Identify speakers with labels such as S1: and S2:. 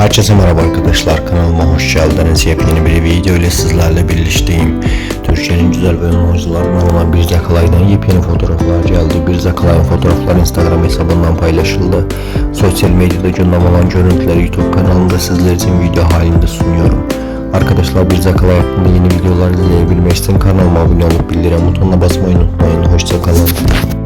S1: Herkese merhaba arkadaşlar kanalıma hoş geldiniz. Yepyeni bir video ile sizlerle birlikteyim. Türkiye'nin güzel bölüm oyuncularından olan Bir Zakalay'dan yepyeni fotoğraflar geldi. Bir Zakalay'ın fotoğrafları Instagram hesabından paylaşıldı. Sosyal medyada gündem olan görüntüleri YouTube kanalında sizler için video halinde sunuyorum. Arkadaşlar Bir Zakalay hakkında yeni videolar izleyebilmek için kanalıma abone olup bildirim butonuna basmayı unutmayın. Hoşçakalın.